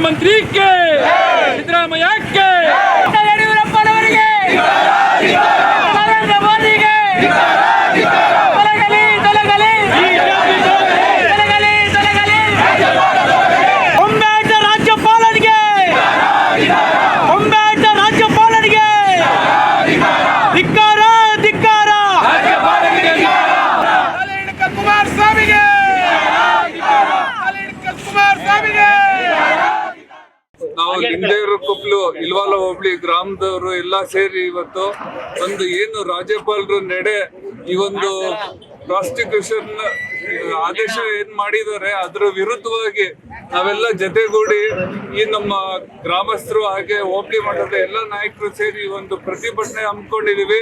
Mandrique! ಇಲ್ವಾಲ ಹೋಬಳಿ ಗ್ರಾಮದವರು ಎಲ್ಲ ಸೇರಿ ಇವತ್ತು ಒಂದು ಏನು ರಾಜ್ಯಪಾಲರು ನಡೆ ಈ ಒಂದು ಪ್ರಾಸ್ಟಿಕ್ಯೂಷನ್ ಆದೇಶ ಏನ್ ಮಾಡಿದ್ದಾರೆ, ಅದ್ರ ವಿರುದ್ಧವಾಗಿ ನಾವೆಲ್ಲ ಜತೆಗೂಡಿ ಈ ನಮ್ಮ ಗ್ರಾಮಸ್ಥರು ಹಾಗೆ ಹೋಬಳಿ ಮಠದ ಎಲ್ಲ ನಾಯಕರು ಸೇರಿ ಒಂದು ಪ್ರತಿಭಟನೆ ಹಮ್ಮಿಕೊಂಡಿದೀವಿ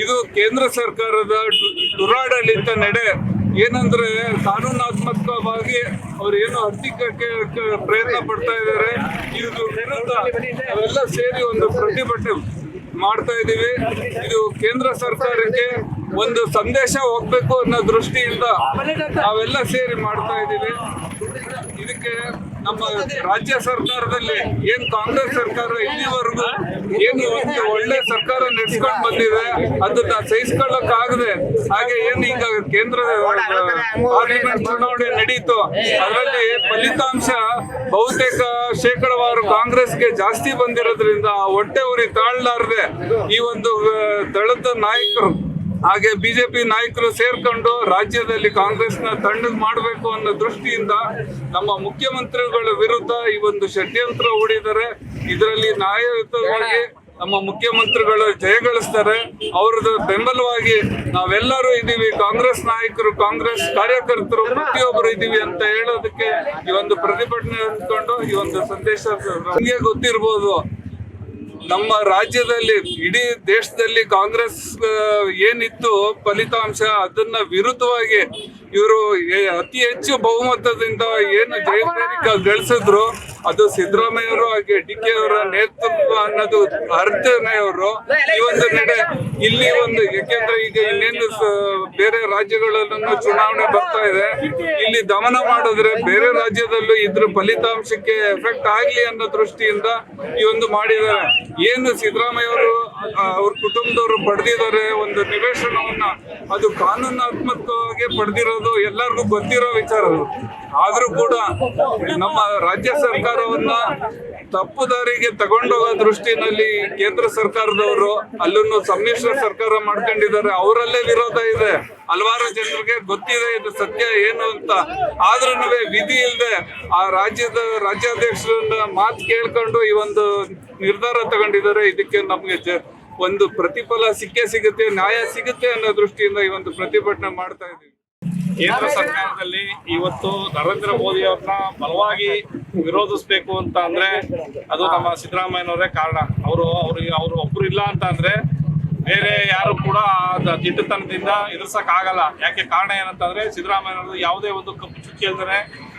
ಇದು ಕೇಂದ್ರ ಸರ್ಕಾರದ ದುರಾಡಳಿತ ನಡೆ ಏನಂದ್ರೆ ಕಾನೂನಾತ್ಮಕವಾಗಿ ಅವ್ರು ಏನು ಹತ್ತಿಕ್ಕಕ್ಕೆ ಪ್ರಯತ್ನ ಪಡ್ತಾ ಇದ್ದಾರೆ. ಇದು ವಿರುದ್ಧ ಅವೆಲ್ಲ ಸೇರಿ ಒಂದು ಪ್ರತಿಭಟನೆ ಮಾಡ್ತಾ ಇದ್ದೀವಿ. ಇದು ಕೇಂದ್ರ ಸರ್ಕಾರಕ್ಕೆ ಒಂದು ಸಂದೇಶ ಹೋಗ್ಬೇಕು ಅನ್ನೋ ದೃಷ್ಟಿಯಿಂದ ನಾವೆಲ್ಲ ಸೇರಿ ಮಾಡ್ತಾ ಇದ್ದೀವಿ. ಇದಕ್ಕೆ ನಮ್ಮ ರಾಜ್ಯ ಸರ್ಕಾರದಲ್ಲಿ ಏನ್ ಕಾಂಗ್ರೆಸ್ ಸರ್ಕಾರ ಇಲ್ಲಿವರೆಗೂ ಏನು ಒಂದು ಒಳ್ಳೆ ಸರ್ಕಾರ ನಡೆಸ್ಕೊಂಡು ಬಂದಿದೆ, ಅದನ್ನ ಸಹಿಸ್ಕೊಳ್ಳಕ್ ಆಗದೆ ಹಾಗೆ ಏನ್ ಈಗ ಕೇಂದ್ರ ಪಾರ್ಲಿಮೆಂಟ್ ಚುನಾವಣೆ ನಡೀತು, ಅದರಲ್ಲಿ ಫಲಿತಾಂಶ ಬಹುತೇಕ ಶೇಕಡವಾರು ಕಾಂಗ್ರೆಸ್ಗೆ ಜಾಸ್ತಿ ಬಂದಿರೋದ್ರಿಂದ ಹೊಟ್ಟೆ ಉರಿ ತಾಳ್ಲಾರ್ದೆ ಈ ಒಂದು ದಳದ ನಾಯಕರು ಹಾಗೆ ಬಿಜೆಪಿ ನಾಯಕರು ಸೇರ್ಕೊಂಡು ರಾಜ್ಯದಲ್ಲಿ ಕಾಂಗ್ರೆಸ್ನ ತಣ್ಣಗೆ ಮಾಡಬೇಕು ಅನ್ನೋ ದೃಷ್ಟಿಯಿಂದ ನಮ್ಮ ಮುಖ್ಯಮಂತ್ರಿಗಳ ವಿರುದ್ಧ ಈ ಒಂದು ಷಡ್ಯಂತ್ರ ಹೂಡಿದರೆ ಇದರಲ್ಲಿ ನ್ಯಾಯಯುತವಾಗಿ ನಮ್ಮ ಮುಖ್ಯಮಂತ್ರಿಗಳು ಜಯಗಳಿಸ್ತಾರೆ ಅವ್ರದ್ದು ಬೆಂಬಲವಾಗಿ ನಾವೆಲ್ಲರೂ ಇದ್ದೀವಿ. ಕಾಂಗ್ರೆಸ್ ನಾಯಕರು, ಕಾಂಗ್ರೆಸ್ ಕಾರ್ಯಕರ್ತರು, ಪ್ರತಿಯೊಬ್ಬರು ಇದ್ದೀವಿ ಅಂತ ಹೇಳೋದಕ್ಕೆ ಈ ಒಂದು ಪ್ರತಿಭಟನೆ ಅಂದ್ಕೊಂಡು ಈ ಒಂದು ಸಂದೇಶ ನಮಗೆ ಗೊತ್ತಿರ್ಬೋದು. ನಮ್ಮ ರಾಜ್ಯದಲ್ಲಿ ಇಡೀ ದೇಶದಲ್ಲಿ ಕಾಂಗ್ರೆಸ್ ಏನಿತ್ತು ಫಲಿತಾಂಶ ಅದನ್ನ ವಿರುದ್ಧವಾಗಿ ಇವರು ಅತಿ ಹೆಚ್ಚು ಬಹುಮತದಿಂದ ಏನು ಜಯಭೇರಿ ಗಳಿಸಿದ್ರು, ಅದು ಸಿದ್ದರಾಮಯ್ಯವರು ಹಾಗೆ ಡಿ ಕೆ ಅವರ ನೇತೃತ್ವ ಅನ್ನೋದು ಅವರು ಈ ಒಂದು ನಡೆ, ಇಲ್ಲಿ ಒಂದು, ಯಾಕೆಂದ್ರೆ ಈಗ ಇನ್ನೇನು ಬೇರೆ ರಾಜ್ಯಗಳಲ್ಲೂ ಚುನಾವಣೆ ಬರ್ತಾ ಇದೆ. ಇಲ್ಲಿ ದಮನ ಮಾಡಿದ್ರೆ ಬೇರೆ ರಾಜ್ಯದಲ್ಲೂ ಇದ್ರ ಫಲಿತಾಂಶಕ್ಕೆ ಎಫೆಕ್ಟ್ ಆಗ್ಲಿ ಅನ್ನೋ ದೃಷ್ಟಿಯಿಂದ ಈ ಒಂದು ಮಾಡಿದ್ದಾರೆ. ಏನು ಸಿದ್ದರಾಮಯ್ಯ ಅವರು ಅವ್ರ ಕುಟುಂಬದವರು ಪಡೆದಿದ್ದಾರೆ ಒಂದು ನಿವೇಶನವನ್ನ. ಅದು ಕಾನೂನಾತ್ಮಕವಾಗಿ ಪಡೆದಿರೋದು ಎಲ್ಲರಿಗೂ ಗೊತ್ತಿರೋ ವಿಚಾರ. ಆದ್ರೂ ಕೂಡ ನಮ್ಮ ರಾಜ್ಯ ಸರ್ಕಾರವನ್ನ ತಪ್ಪು ದಾರಿಗೆ ತಗೊಂಡೋಗೋ ದೃಷ್ಟಿನಲ್ಲಿ ಕೇಂದ್ರ ಸರ್ಕಾರದವರು ಅಲ್ಲೂ ಸಮ್ಮಿಶ್ರ ಸರ್ಕಾರ ಮಾಡ್ಕೊಂಡಿದ್ದಾರೆ. ಅವರಲ್ಲೇ ವಿರೋಧ ಇದೆ. ಹಲವಾರು ಜನರಿಗೆ ಗೊತ್ತಿದೆ ಇದು ಸತ್ಯ ಏನು ಅಂತ. ಆದ್ರೂ ವಿಧಿ ಇಲ್ಲದೆ ಆ ರಾಜ್ಯದ ರಾಜ್ಯಾಧ್ಯಕ್ಷರ ಮಾತು ಕೇಳ್ಕೊಂಡು ಈ ಒಂದು ನಿರ್ಧಾರ ತಗೊಂಡಿದ್ದಾರೆ. ಇದಕ್ಕೆ ನಮ್ಗೆ ಒಂದು ಪ್ರತಿಫಲ ಸಿಕ್ಕೇ ಸಿಗುತ್ತೆ, ನ್ಯಾಯ ಸಿಗುತ್ತೆ ಅನ್ನೋ ದೃಷ್ಟಿಯಿಂದ ಈ ಒಂದು ಪ್ರತಿಭಟನೆ ಮಾಡ್ತಾ ಇದ್ದೀವಿ. ಕೇಂದ್ರ ಸರ್ಕಾರದಲ್ಲಿ ಇವತ್ತು ನರೇಂದ್ರ ಮೋದಿ ಅವ್ರನ್ನ ಬಲವಾಗಿ ವಿರೋಧಿಸ್ಬೇಕು ಅಂತ ಅಂದ್ರೆ ಅದು ನಮ್ಮ ಸಿದ್ದರಾಮಯ್ಯನವರೇ ಕಾರಣ. ಅವರು ಅವ್ರಿಗೆ ಅವ್ರು ಒಬ್ರು ಇಲ್ಲ ಅಂತ ಅಂದ್ರೆ ಬೇರೆ ಯಾರು ಕೂಡ ದಿಟ್ಟತನದಿಂದ ಎದುರ್ಸಕ್ ಆಗಲ್ಲ ಯಾಕೆ ಕಾರಣ ಏನಂತಂದ್ರೆ ಸಿದ್ದರಾಮಯ್ಯನವರು ಯಾವುದೇ ಒಂದು ಕಪ್ಪು ಚುಕ್ಕಿ ಅಂದ್ರೆ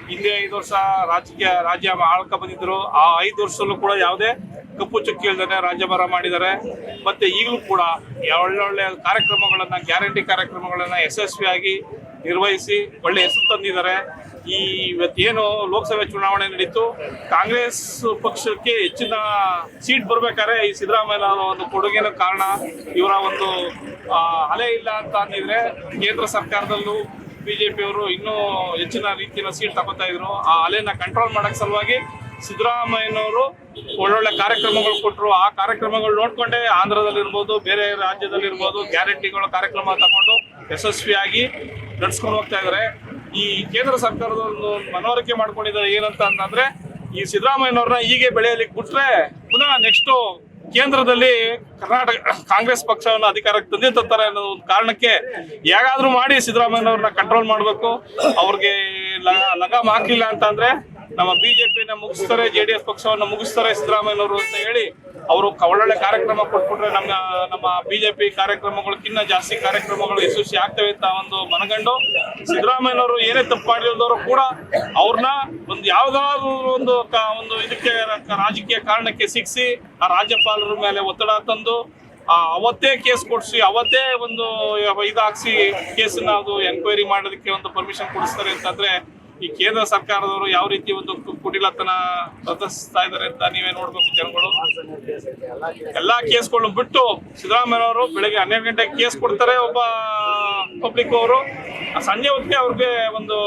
ಹಿಂದೆ ಐದು ವರ್ಷ ರಾಜಕೀಯ, ರಾಜ್ಯ ಆಳ್ಕ ಬಂದಿದ್ರು ಆ ಐದು ವರ್ಷದಲ್ಲೂ ಕೂಡ ಯಾವುದೇ ಕಪ್ಪು ಚುಕ್ಕಿ ಇಲ್ದೇ ರಾಜ್ಯಭಾರ ಮಾಡಿದ್ದಾರೆ. ಮತ್ತೆ ಈಗಲೂ ಕೂಡ ಒಳ್ಳೊಳ್ಳೆ ಕಾರ್ಯಕ್ರಮಗಳನ್ನ, ಗ್ಯಾರಂಟಿ ಕಾರ್ಯಕ್ರಮಗಳನ್ನ ಯಶಸ್ವಿಯಾಗಿ ನಿರ್ವಹಿಸಿ ಒಳ್ಳೆ ಹೆಸರು ತಂದಿದ್ದಾರೆ. ಈ ಇವತ್ತೇನು ಲೋಕಸಭೆ ಚುನಾವಣೆ ನಡೀತು, ಕಾಂಗ್ರೆಸ್ ಪಕ್ಷಕ್ಕೆ ಹೆಚ್ಚಿನ ಸೀಟ್ ಬರ್ಬೇಕಾದ್ರೆ ಈ ಸಿದ್ದರಾಮಯ್ಯ ಒಂದು ಕೊಡುಗೆನ ಕಾರಣ ಇವರ ಒಂದು ಅಲೆ ಇಲ್ಲ ಅಂತ ಅಂದಿದ್ರೆ ಕೇಂದ್ರ ಸರ್ಕಾರದಲ್ಲೂ ಬಿಜೆಪಿ ಅವರು ಇನ್ನೂ ಹೆಚ್ಚಿನ ರೀತಿಯ ಸೀಟ್ ತಗೋತಾ ಇದ್ರು. ಆ ಅಲೆನ ಕಂಟ್ರೋಲ್ ಮಾಡಕ್ ಸಲುವಾಗಿ ಸಿದ್ದರಾಮಯ್ಯನವರು ಒಳ್ಳೊಳ್ಳೆ ಕಾರ್ಯಕ್ರಮಗಳು ಕೊಟ್ಟರು ಆ ಕಾರ್ಯಕ್ರಮಗಳು ಆಂಧ್ರದಲ್ಲಿ ಆಂಧ್ರದಲ್ಲಿರ್ಬೋದು, ಬೇರೆ ರಾಜ್ಯದಲ್ಲಿರ್ಬೋದು, ಗ್ಯಾರಂಟಿಗಳ ಕಾರ್ಯಕ್ರಮ ತಗೊಂಡು ಯಶಸ್ವಿಯಾಗಿ ನಡ್ಸ್ಕೊಂಡು ಹೋಗ್ತಾ ಇದ್ದಾರೆ ಈ ಕೇಂದ್ರ ಸರ್ಕಾರದ ಒಂದು ಮನವರಿಕೆ ಮಾಡ್ಕೊಂಡಿದ್ದಾರೆ ಏನಂತ ಅಂತಂದ್ರೆ, ಈ ಸಿದ್ದರಾಮಯ್ಯನವ್ರನ್ನ ಹೀಗೆ ಬೆಳೆಯಲಿಕ್ಕೆ ಬಿಟ್ರೆ ಪುನಃ ನೆಕ್ಸ್ಟ್ ಕೇಂದ್ರದಲ್ಲಿ ಕರ್ನಾಟಕ, ಕಾಂಗ್ರೆಸ್ ಪಕ್ಷವನ್ನು ಅಧಿಕಾರಕ್ಕೆ ತಂದೆ ತರ್ತಾರೆ ಅನ್ನೋ ಒಂದು ಕಾರಣಕ್ಕೆ ಹೇಗಾದ್ರೂ ಮಾಡಿ ಸಿದ್ದರಾಮಯ್ಯನವ್ರನ್ನ ಕಂಟ್ರೋಲ್ ಮಾಡಬೇಕು. ಅವ್ರಿಗೆ ಲಗಾಮ್ ಹಾಕ್ಲಿಲ್ಲ ಅಂತಂದ್ರೆ ನಮ್ಮ ಬಿಜೆಪಿನ ಮುಗಿಸ್ತಾರೆ ಜೆ ಡಿ ಎಸ್ ಪಕ್ಷವನ್ನು ಮುಗಿಸ್ತಾರೆ ಸಿದ್ದರಾಮಯ್ಯನವರು ಅಂತ ಹೇಳಿ ಅವರು ಒಳ್ಳೊಳ್ಳೆ ಕಾರ್ಯಕ್ರಮ ಕೊಟ್ಬಿಟ್ರೆ ನಮ್ಮ ನಮ್ಮ ಬಿಜೆಪಿ ಕಾರ್ಯಕ್ರಮಗಳಕ್ಕಿಂತ ಜಾಸ್ತಿ ಕಾರ್ಯಕ್ರಮಗಳು ಯಶಸ್ವಿ ಆಗ್ತವೆ ಅಂತ ಒಂದು ಮನಗಂಡು ಸಿದ್ದರಾಮಯ್ಯನವರು ಏನೇ ತಪ್ಪು ಮಾಡಿರೋದವರು ಕೂಡ ಅವ್ರನ್ನ ಒಂದು ಯಾವ್ದಾದ್ರು ಒಂದು ಒಂದು ಇದಕ್ಕೆ ರಾಜಕೀಯ ಕಾರಣಕ್ಕೆ ಸಿಕ್ಸಿ ಆ ರಾಜ್ಯಪಾಲರ ಮೇಲೆ ಒತ್ತಡ ತಂದು ಅವತ್ತೇ ಕೇಸ್ ಕೊಡಿಸಿ, ಅವತ್ತೇ ಒಂದು ಇದಾಕ್ಸಿ ಕೇಸನ್ನ ಅದು ಎನ್ಕ್ವೈರಿ ಮಾಡೋದಕ್ಕೆ ಒಂದು ಪರ್ಮಿಷನ್ ಕೊಡಿಸ್ತಾರೆ ಅಂತಂದ್ರೆ ಈ ಕೇಂದ್ರ ಸರ್ಕಾರದವರು ಯಾವ ರೀತಿ ಒಂದು ಕುಟಿಲತನ ಪ್ರದರ್ಶಿಸ್ತಾ ಇದ್ದಾರೆ ಅಂತ ನೀವೇ ನೋಡ್ಬೇಕು ಜನಗಳು. ಎಲ್ಲಾ ಕೇಸ್ಗಳನ್ನು ಬಿಟ್ಟು ಸಿದ್ದರಾಮಯ್ಯನವರು ಬೆಳಗ್ಗೆ ಹನ್ನೆರಡು ಗಂಟೆಗೆ ಕೇಸ್ ಕೊಡ್ತಾರೆ ಒಬ್ಬ ಪಬ್ಲಿಕ್ ಅವರು. ಸಂಜೆ ಹೊತ್ತಿಗೆ ಅವ್ರಿಗೆ ಒಂದು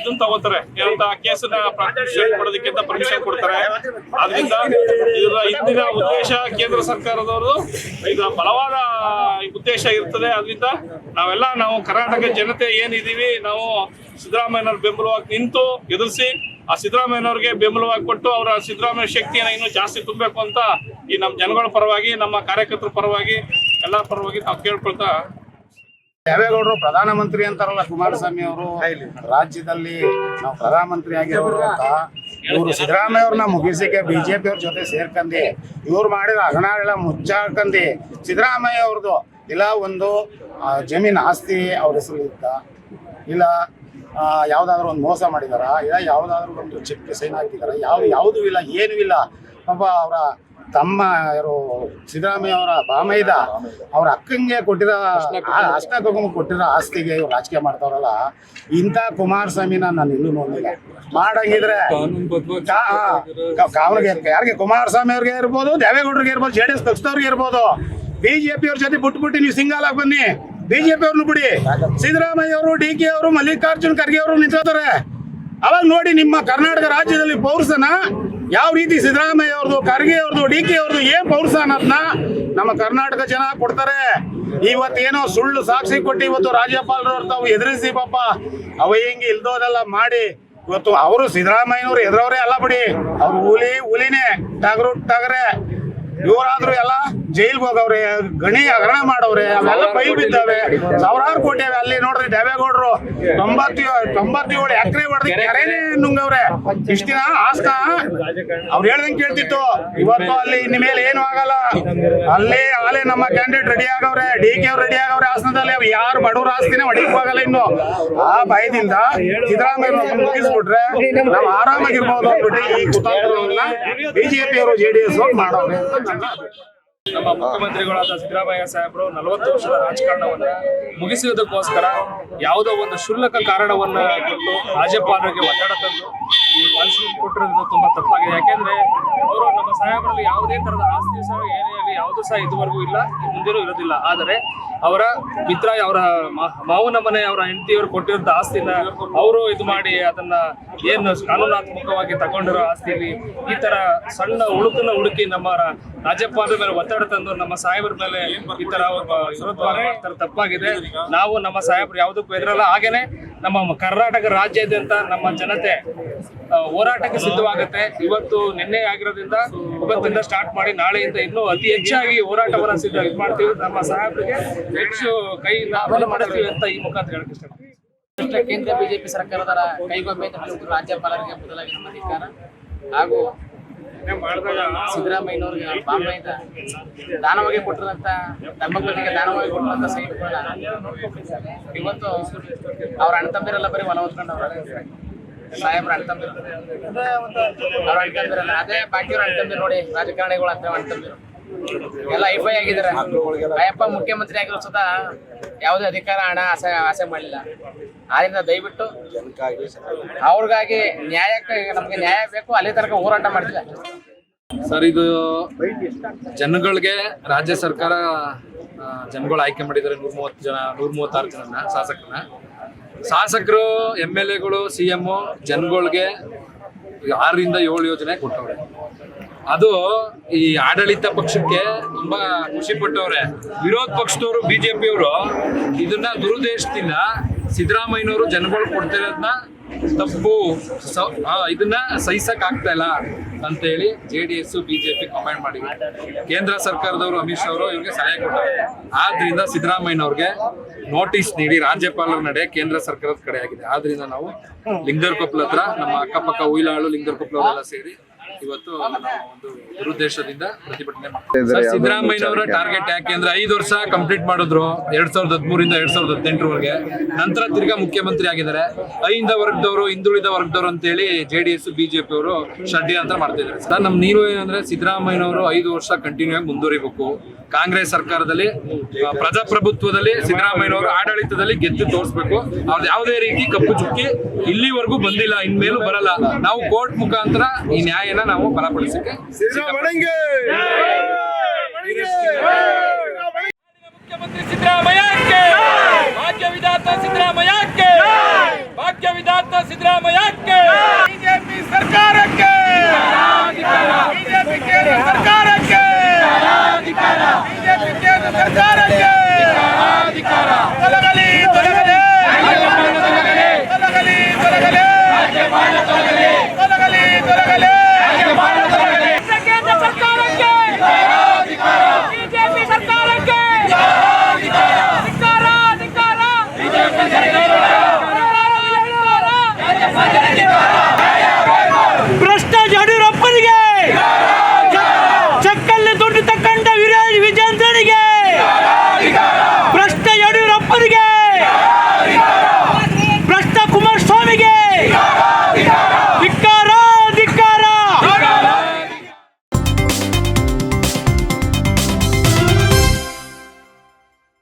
ಇದನ್ನ ತಗೋತಾರೆ. ಏನಂತ ಕೇಸನ್ನ ಪ್ರಾಸಿಕ್ಯೂಷನ್ ಮಾಡೋದಕ್ಕಿಂತ ಅಂತ ಪರ್ಮಿಷನ್ ಕೊಡ್ತಾರೆ. ಅದರಿಂದ ಇದರ ಹಿಂದಿನ ಉದ್ದೇಶ ಕೇಂದ್ರ ಸರ್ಕಾರದವರು ಇದರ ಬಲವಾದ ಉದ್ದೇಶ ಇರ್ತದೆ. ಅದರಿಂದ ನಾವೆಲ್ಲ ನಾವು ಕರ್ನಾಟಕ ಜನತೆ ಏನಿದೀವಿ, ನಾವು ಸಿದ್ದರಾಮಯ್ಯನವ್ರ ಬೆಂಬಲವಾಗಿ ನಿಂತು ಎದುರಿಸಿ ಆ ಸಿದ್ದರಾಮಯ್ಯನವ್ರಿಗೆ ಬೆಂಬಲವಾಗಿ ಕೊಟ್ಟು ಅವರ ಸಿದ್ದರಾಮಯ್ಯ ಶಕ್ತಿಯನ್ನು ಇನ್ನೂ ಜಾಸ್ತಿ ತುಂಬಬೇಕು ಅಂತ ಈ ನಮ್ಮ ಜನಗಳ ಪರವಾಗಿ, ನಮ್ಮ ಕಾರ್ಯಕರ್ತರ ಪರವಾಗಿ ಎಲ್ಲರ ಪರವಾಗಿ ನಾವು ಕೇಳ್ಕೊಳ್ತಾ ದೇವೇಗೌಡರು ಪ್ರಧಾನಮಂತ್ರಿ ಅಂತಾರಲ್ಲ ಕುಮಾರಸ್ವಾಮಿ ಅವರು. ರಾಜ್ಯದಲ್ಲಿ ನಾವು ಪ್ರಧಾನಮಂತ್ರಿ ಆಗಿರೋರು ಅಂತ ಇವರು ಸಿದ್ದರಾಮಯ್ಯ ಅವ್ರನ್ನ ಮುಗಿಸಿಕೆ ಬಿಜೆಪಿ ಅವ್ರ ಜೊತೆ ಸೇರ್ಕಂದಿ ಇವ್ರು ಮಾಡಿದ ಹಗಣಗಳ ಮುಚ್ಚಾಕಂದಿ ಸಿದ್ದರಾಮಯ್ಯ ಅವ್ರದ್ದು. ಇಲ್ಲ ಒಂದು ಜಮೀನ್ ಆಸ್ತಿ ಅವ್ರ ಹೆಸರು ಇತ್ತ ಇಲ್ಲ ಯಾವ್ದಾದ್ರು ಒಂದು ಮೋಸ ಮಾಡಿದಾರ ಇಲ್ಲ ಯಾವ್ದಾದ್ರು ಒಂದು ಚೆಕ್ ಸೈನ್ ಹಾಕಿದಾರ ಯಾವ ಯಾವುದೂ ಇಲ್ಲ ಏನೂ ಇಲ್ಲ. ಪಾಪ ಅವರ ತಮ್ಮ ಯಾರು ಸಿದ್ದರಾಮಯ್ಯ ಅವರ ಬಾಮೈದ ಅವ್ರ ಅಕ್ಕಂಗೆ ಕೊಟ್ಟಿರೋ ಅಷ್ಟ ಕೊಟ್ಟಿರೋ ಆಸ್ತಿಗೆ ಇವ್ರು ರಾಜಕೀಯ ಮಾಡ್ತಾವ್ರಲ್ಲ ಇಂಥ ಕುಮಾರಸ್ವಾಮಿನ ನಾನು ಇನ್ನೂ ನೋಡಿಲ್ಲ ಮಾಡಂಗಿದ್ರೆ ಕಾವ್ರಿಗೆ ಯಾರಿಗೆ ಕುಮಾರಸ್ವಾಮಿ ಅವ್ರಿಗೆ ಇರ್ಬೋದು ದೇವೇಗೌಡರಿಗೆ ಇರ್ಬೋದು ಜೆ ಡಿ ಎಸ್ ಪಕ್ಷದವ್ರಿಗೆ ಇರ್ಬೋದು. ಬಿಜೆಪಿ ಅವ್ರ ಜೊತೆ ಬಿಟ್ಬಿಟ್ಟು ನೀವು ಸಿಂಗಲ್ ಆಗಿ ಬನ್ನಿ. ಬಿಜೆಪಿ ಅವ್ರನ್ನ ಬಿಡಿ. ಸಿದ್ದರಾಮಯ್ಯ ಅವರು ಡಿ ಕೆ ಅವರು ಮಲ್ಲಿಕಾರ್ಜುನ್ ಖರ್ಗೆ ಅವರು ನಿಂತಿರ್ತಾರೆ ಅವಾಗ ನೋಡಿ ನಿಮ್ಮ ಕರ್ನಾಟಕ ರಾಜ್ಯದಲ್ಲಿ ಪೌರಸನ ಯಾವ ರೀತಿ ಸಿದ್ದರಾಮಯ್ಯ ಅವ್ರದ್ದು ಖರ್ಗೆ ಅವ್ರದ್ದು ಡಿ ಕೆ ಅವ್ರದ್ದು ಏನ್ ಪೌರಸ ಅನ್ನೋದನ್ನ ನಮ್ಮ ಕರ್ನಾಟಕ ಜನ ಕೊಡ್ತಾರೆ. ಇವತ್ತೇನೋ ಸುಳ್ಳು ಸಾಕ್ಷಿ ಕೊಟ್ಟು ಇವತ್ತು ರಾಜ್ಯಪಾಲರವ್ರು ತಾವು ಎದುರಿಸಿ ಪಾಪ ಅವ ಹೆಂಗೆ ಇಲ್ದೋದೆಲ್ಲ ಮಾಡಿ, ಇವತ್ತು ಅವರು ಸಿದ್ದರಾಮಯ್ಯನವ್ರು ಎದುರವರೇ ಅಲ್ಲ ಬಿಡಿ. ಅವ್ರು ಹುಲಿ ಹುಲಿನೇ, ಟಗರು ಟಗರೆ. ಇವರಾದ್ರೂ ಎಲ್ಲ ಜೈಲ್ಗೆ ಹೋಗವ್ರೆ ಗಣಿ ಹಗರಣ ಮಾಡವ್ರೆ ಅವೆಲ್ಲ ಬೈಲ್ ಬಿದ್ದಾವೆ. ಸಾವಿರಾರು ಕೋಟಿ ಅವೆ ಅಲ್ಲಿ ನೋಡ್ರಿ ದೇವೇಗೌಡರು ತೊಂಬತ್ತು ತೊಂಬತ್ತೇಳು ಎಕರೆ ಹೊಡೆದು ಕೆರೆನೇ ನುಂಗವ್ರೆ. ಇಷ್ಟ ದಿನ ಆಸ್ಕ ಅವ್ರು ಹೇಳ್ದಂಗೆ ಕೇಳ್ತಿತ್ತು. ಇವತ್ತು ಅಲ್ಲಿ ಇನ್ನ ಮೇಲೆ ಏನು ಆಗಲ್ಲ. ಅಲ್ಲಿ ಆಲೆ ನಮ್ಮ ಕ್ಯಾಂಡಿಡೇಟ್ ರೆಡಿ ಆಗವ್ರೆ ಡಿ ಕೆ ಅವ್ರು ರೆಡಿ ಆಗವ್ರೆ ಹಾಸನದಲ್ಲಿ. ಅವ್ ಯಾರು ಬಡವ್ರ ಆಸ್ತಿನೇ ಹೊಡಿಕ್ ಹೋಗಲ್ಲ ಇನ್ನು. ಆ ಭಯದಿಂದ ಸಿದ್ದರಾಮಯ್ಯ ಮುಗಿಸ್ಬಿಟ್ರೆ ನಾವು ಆರಾಮಾಗಿರ್ಬೋದು ಅಂದ್ಬಿಟ್ಟು ಈ ಕುತಂತ್ರವನ್ನ ಬಿಜೆಪಿ ಅವರು ಜೆ ಡಿ ಎಸ್ ಮಾಡವ್ರೆ. ನಮ್ಮ ಮುಖ್ಯಮಂತ್ರಿಗಳಾದ ಸಿದ್ದರಾಮಯ್ಯ ಸಾಹೇಬರು ನಲವತ್ತು ವರ್ಷದ ರಾಜಕಾರಣವನ್ನ ಮುಗಿಸುವುದಕ್ಕೋಸ್ಕರ ಯಾವುದೋ ಒಂದು ಕ್ಷುಲ್ಲಕ ಕಾರಣವನ್ನ ಕೊಟ್ಟು ರಾಜ್ಯಪಾಲರಿಗೆ ಒತ್ತಡ ತಂದು ಈ ಪಾಲಿಸಿ ಕೊಟ್ಟಿರೋದು ತುಂಬಾ ತಪ್ಪಾಗಿದೆ. ಯಾಕೆಂದ್ರೆ ಅವರು ನಮ್ಮ ಸಾಹೇಬರಲ್ಲಿ ಯಾವುದೇ ತರದ ಆಸ್ತಿ ಸಹ ಏನೇ ಆಗಲಿ ಯಾವುದು ಸಹ ಇದುವರೆಗೂ ಇಲ್ಲ ಮುಂದಿನೂ ಇರೋದಿಲ್ಲ. ಆದರೆ ಅವರ ಮಿತ್ರ, ಅವರ ಮಾವನ ಮನೆ, ಅವರ ಹೆಂಡತಿಯವರು ಕೊಟ್ಟಿರೋ ಆಸ್ತಿನ ಅವರು ಇದು ಮಾಡಿ ಅದನ್ನ ಏನು ಕಾನೂನಾತ್ಮಕವಾಗಿ ತಗೊಂಡಿರೋ ಆಸ್ತಿಯಲ್ಲಿ ಈ ತರ ಸಣ್ಣ ಉಳುಕನ್ನ ಹುಡುಕಿ ನಮ್ಮ ರಾಜ್ಯಪಾಲರ ಮೇಲೆ ಒತ್ತಡ ತಂದು ನಮ್ಮ ಸಾಹೇಬರ ಮೇಲೆ ಈ ತರ ವಿರೋಧವಾಗಿ ಮಾಡ್ತಾರೆ ತಪ್ಪಾಗಿದೆ. ನಾವು ನಮ್ಮ ಸಾಹೇಬರು ಯಾವುದಕ್ಕೂ ಎದುರಲ್ಲ ಹಾಗೇನೆ ನಮ್ಮ ಕರ್ನಾಟಕ ರಾಜ್ಯಾದ್ಯಂತ ನಮ್ಮ ಜನತೆ ಹೋರಾಟಕ್ಕೆ ಸಿದ್ಧವಾಗುತ್ತೆ. ಇವತ್ತು ನಿನ್ನೆ ಆಗಿರೋದ್ರಿಂದ ಇವತ್ತಿಂದ ಸ್ಟಾರ್ಟ್ ಮಾಡಿ ನಾಳೆಯಿಂದ ಇನ್ನೂ ಅತಿ ಹೆಚ್ಚಾಗಿ ಹೋರಾಟವನ್ನು ಸಿದ್ಧ ಇದು ಮಾಡ್ತೀವಿ. ನಮ್ಮ ಸಾಹೇಬರಿಗೆ ಹೆಚ್ಚು ಕೈ ಬಲ ಮಾಡ್ತೀವಿ ಅಂತ ಈ ಮುಖಾಂತರ ಹೇಳಕ್ಕೆ ಇಷ್ಟಪಡ್ತೀವಿ ಕೇಂದ್ರ ಬಿಜೆಪಿ ಸರ್ಕಾರದ ತಪ್ಪಿಸಿದ್ರು ರಾಜ್ಯಪಾಲರಿಗೆ ಮೊದಲಾಗಿ ನಮ್ಮ ಅಧಿಕಾರ. ಹಾಗೂ ಸಿದ್ದರಾಮಯ್ಯನವ್ರಿಗೆ ಬಾಂಬೆಯಿಂದ ದಾನವಾಗಿ ಕೊಟ್ಟಿರುವಂತ ಧರ್ಮಪತಿಗೆ ದಾನವಾಗಿ ಕೊಟ್ಟಿರುವಂತ ಸೈಟ್ಗಳನ್ನ ಇವತ್ತು ಅವ್ರ ತಮ್ಮಿರೆಲ್ಲ ಬರೀ ಹೊಲ ಸಾಹೇಬ್ರ ಅದೇ ಬಾಕಿಯವ್ರ ಅಣ್ಣತಂದಿರು ನೋಡಿ, ರಾಜಕಾರಣಿಗಳು ಅಂತ ಅಣ್ಣತಂದಿರು ಎಲ್ಲ ಐಫೈ ಆಗಿದ್ದಾರೆ. ಅಯ್ಯಪ್ಪ ಮುಖ್ಯಮಂತ್ರಿ ಆಗಿರೋ ಸುತ ಯಾವುದೇ ಅಧಿಕಾರ, ಹಣ, ಆಸೆ ಆಸೆ ಮಾಡಲಿಲ್ಲ. ಆದ್ರಿಂದ ದಯವಿಟ್ಟು ಅವ್ರಿಗಾಗಿ ನ್ಯಾಯಕ್ಕೆ ನಮ್ಗೆ ನ್ಯಾಯ ಬೇಕು, ಅಲ್ಲಿ ತನಕ ಹೋರಾಟ ಮಾಡಿಲ್ಲ ಸರ್, ಇದು ಜನಗಳಿಗೆ ರಾಜ್ಯ ಸರ್ಕಾರ ಜನಗಳು ಆಯ್ಕೆ ಮಾಡಿದ್ದಾರೆ ನೂರ ಮೂವತ್ತು ಜನ ನೂರ ಮೂವತ್ತಾರು ಜನನ ಶಾಸಕರನ್ನ. ಶಾಸಕರು ಎಂ ಎಲ್ ಎಗಳು ಸಿ ಎಂ ಜನಗಳಿಗೆ ಆರರಿಂದ ಏಳು ಯೋಜನೆ ಕೊಟ್ಟವ್ರೆ. ಅದು ಈ ಆಡಳಿತ ಪಕ್ಷಕ್ಕೆ ತುಂಬಾ ಖುಷಿ ಪಟ್ಟವ್ರೆ. ವಿರೋಧ ಪಕ್ಷದವರು, ಬಿಜೆಪಿಯವರು ಇದನ್ನ ದುರುದ್ದೇಶದಿಂದ ಸಿದ್ದರಾಮಯ್ಯನವರು ಜನಗಳು ಕೊಡ್ತಿರೋದನ್ನ ತಪ್ಪು. ಇದನ್ನ ಸಹಿಸಕ್ ಆಗ್ತಾ ಇಲ್ಲ ಅಂತ ಹೇಳಿ J D S BJP comment ಮಾಡಿ ಕೇಂದ್ರ ಸರ್ಕಾರದವರು ಅಮಿತ್ ಶಾ ಅವರು ಇವ್ರಿಗೆ ಸಹಾಯ ಕೊಟ್ಟಾರೆ. ಆದ್ರಿಂದ ಸಿದ್ದರಾಮಯ್ಯ ಅವ್ರಿಗೆ ನೋಟಿಸ್ ನೀಡಿ ರಾಜ್ಯಪಾಲರ ನಡೆ ಕೇಂದ್ರ ಸರ್ಕಾರದ ಕಡೆ ಆಗಿದೆ. ಆದ್ರಿಂದ ನಾವು ಲಿಂಗರ್ ಕೊಪ್ಪಲ ಹತ್ರ ನಮ್ಮ ಅಕ್ಕಪಕ್ಕ ಉಯ್ಲಾಳು ಲಿಂಗರ್ ಕೊಪ್ಪಲ ಅವರೆಲ್ಲ ಸೇರಿ ಇವತ್ತು ಒಂದು ದುರುದ್ದೇಶದಿಂದ ಪ್ರತಿಭಟನೆ ಸಿದ್ದರಾಮಯ್ಯನವರ ಟಾರ್ಗೆಟ್ ಯಾಕೆ ಅಂದ್ರೆ ಐದು ವರ್ಷ ಕಂಪ್ಲೀಟ್ ಮಾಡಿದ್ರು ಎರಡ್ ಸಾವಿರದ ಹದಿಮೂರಿಂದ ಎರಡ್ ಸಾವಿರದ ಹದಿನೆಂಟರವರೆಗೆ ನಂತರ ತಿರ್ಗಾ ಮುಖ್ಯಮಂತ್ರಿ ಆಗಿದ್ದಾರೆ. ಐಂದ ವರ್ಗದವರು ಹಿಂದುಳಿದ ವರ್ಗದವರು ಅಂತೇಳಿ ಜೆ ಡಿ ಎಸ್ ಬಿಜೆಪಿ ಅವರು ಷಡ್ಯಂತ್ರ ಮಾಡ್ತಿದ್ದಾರೆ. ಸರ್ ನಮ್ ನೀರು ಏನಂದ್ರೆ ಸಿದ್ದರಾಮಯ್ಯನವರು ಐದು ವರ್ಷ ಕಂಟಿನ್ಯೂ ಆಗಿ ಮುಂದುವರಿಬೇಕು. ಕಾಂಗ್ರೆಸ್ ಸರ್ಕಾರದಲ್ಲಿ ಪ್ರಜಾಪ್ರಭುತ್ವದಲ್ಲಿ ಸಿದ್ದರಾಮಯ್ಯನವರು ಆಡಳಿತದಲ್ಲಿ ಗೆದ್ದು ತೋರಿಸ್ಬೇಕು. ಅವ್ರದ್ದು ಯಾವುದೇ ರೀತಿ ಕಪ್ಪು ಚುಕ್ಕಿ ಇಲ್ಲಿವರೆಗೂ ಬಂದಿಲ್ಲ ಇನ್ಮೇಲೂ ಬರಲ್ಲ. ನಾವು ಕೋರ್ಟ್ ಮುಖಾಂತರ ಈ ನ್ಯಾಯನ ನಾವು ಬಲಪಡಿಸಕ್ಕೆ ಮುಖ್ಯಮಂತ್ರಿ ಸಿದ್ದರಾಮಯ್ಯಕ್ಕೆ! ಭಾಗ್ಯ ವಿಧಾತ ಸಿದ್ದರಾಮಯ್ಯಕ್ಕೆ! ಭಾಗ್ಯ ವಿಧಾತ ಸಿದ್ದರಾಮಯ್ಯಕ್ಕೆ! ಬಿಜೆಪಿ ಸರ್ಕಾರಕ್ಕೆ! ಬಿಜೆಪಿ ಕೇಂದ್ರ ಕೇಂದ್ರ ಸರ್ಕಾರಕ್ಕೆ